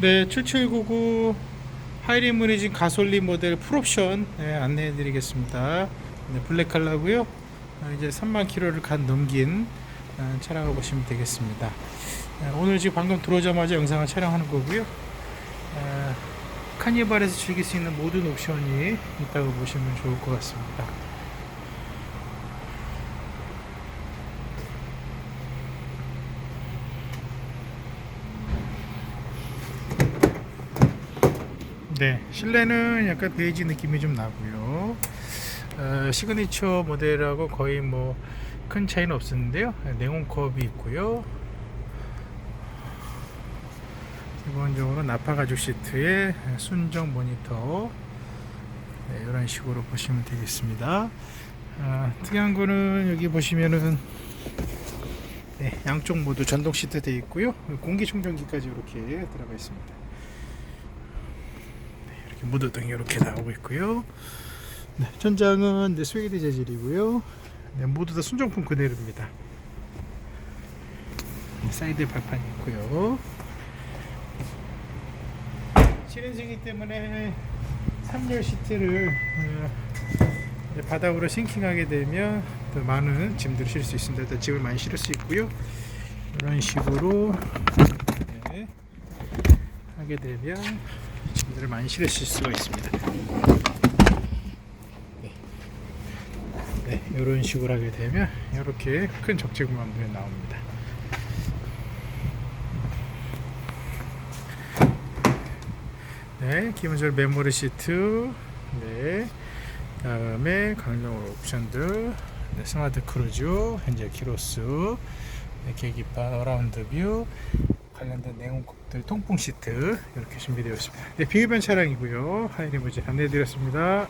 네, 7799 하이리무리진 가솔린 모델 풀옵션 네, 안내해 드리겠습니다. 네, 블랙 컬러고요. 어, 이제 3만 킬로를 간 넘긴 어, 차량을 보시면 되겠습니다. 네, 오늘 지금 방금 들어오자마자 영상을 촬영하는 거고요. 어, 카니발에서 즐길 수 있는 모든 옵션이 있다고 보시면 좋을 것 같습니다. 네, 실내는 약간 베이지 느낌이 좀 나고요. 어, 시그니처 모델하고 거의 뭐 큰 차이는 없었는데요. 냉온 컵이 있고요. 기본적으로 나파 가죽 시트에 순정 모니터 네, 이런 식으로 보시면 되겠습니다. 아, 특이한 거는 여기 보시면은 네, 양쪽 모두 전동 시트 되어 있고요. 공기청정기까지 이렇게 들어가 있습니다. 이렇게 무드등이 이렇게 나오고 있고요. 네, 천장은 네, 스웨이드 재질이고요. 네, 모두 다 순정품 그대로입니다. 네, 사이드 발판이 있고요. 실인승이기 때문에 3열 시트를 어, 바닥으로 싱킹하게 되면 더 많은 짐들을 실을 수 있습니다. 일단 짐을 많이 실을 수 있고요. 이런 식으로 네, 하게 되면 짐들을 많이 실으실 수가 있습니다. 네. 네, 이런 식으로 하게 되면 이렇게 큰 적재 공간들이 나옵니다. 네, 기본적으로 메모리 시트, 네, 다음에 강력으로 옵션들, 네, 스마트 크루즈, 현재 키로수, 네, 계기판, 어라운드 뷰, 관련된 내용들 통풍 시트 이렇게 준비되어 있습니다. 네, 비흡연 차량이고요. 하이리무진 안내해드렸습니다.